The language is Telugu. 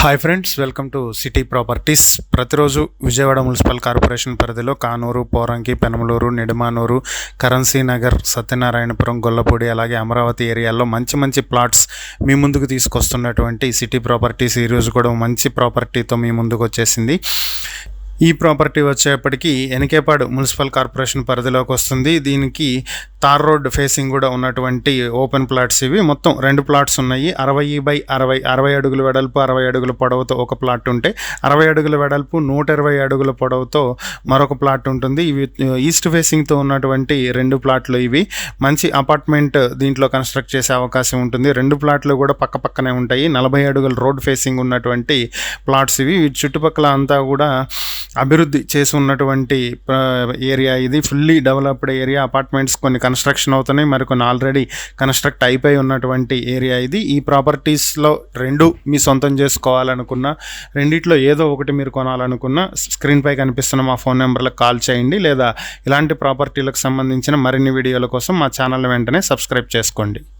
Hi friends welcome to city properties ప్రతిరోజు విజయవాడ మున్సిపల్ కార్పొరేషన్ పరిధిలో కానూరు పోరంకి పెనమలూరు నిడమానూరు కరెన్సీ నగర్ సత్యనారాయణపురం గొల్లపూడి అలాగే అమరావతి ఏరియాల్లో మంచి మంచి ప్లాట్స్ మీ ముందుకు తీసుకొస్తున్నటువంటి సిటీ ప్రాపర్టీస్ ఈరోజు కూడా మంచి ప్రాపర్టీతో మీ ముందుకు వచ్చేసింది. ఈ ప్రాపర్టీ వచ్చేప్పటికి ఎనకేపాడు మున్సిపల్ కార్పొరేషన్ పరిధిలోకి వస్తుంది. దీనికి తార్ రోడ్ ఫేసింగ్ కూడా ఉన్నటువంటి ఓపెన్ ప్లాట్స్ ఇవి. మొత్తం రెండు ప్లాట్స్ ఉన్నాయి. అరవై బై అరవై అరవై అడుగుల వెడల్పు అరవై అడుగుల పొడవుతో ఒక ప్లాట్ ఉంటే అరవై అడుగుల వెడల్పు నూట ఇరవై అడుగుల పొడవుతో మరొక ప్లాట్ ఉంటుంది. ఇవి ఈస్ట్ ఫేసింగ్తో ఉన్నటువంటి రెండు ప్లాట్లు ఇవి. మంచి అపార్ట్మెంట్ దీంట్లో కన్స్ట్రక్ట్ చేసే అవకాశం ఉంటుంది. రెండు ప్లాట్లు కూడా పక్క పక్కనే ఉంటాయి. నలభై అడుగుల రోడ్ ఫేసింగ్ ఉన్నటువంటి ప్లాట్స్ ఇవి. వీటి చుట్టుపక్కల అంతా కూడా అభివృద్ధి చేసి ఉన్నటువంటి ఏరియా ఇది. ఫుల్లీ డెవలప్డ్ ఏరియా అపార్ట్మెంట్స్ కొన్ని కన్స్ట్రక్షన్ అవుతున్నాయి. మరికొన్ని ఆల్రెడీ కన్స్ట్రక్ట్ అయిపోయి ఉన్నటువంటి ఏరియా ఇది. ఈ ప్రాపర్టీస్లో రెండు మీ సొంతం చేసుకోవాలనుకున్న రెండిట్లో ఏదో ఒకటి మీరు కొనాలనుకున్న స్క్రీన్పై కనిపిస్తున్న మా ఫోన్ నెంబర్లకు కాల్ చేయండి. లేదా ఇలాంటి ప్రాపర్టీలకు సంబంధించిన మరిన్ని వీడియోల కోసం మా ఛానల్ వెంటనే సబ్స్క్రైబ్ చేసుకోండి.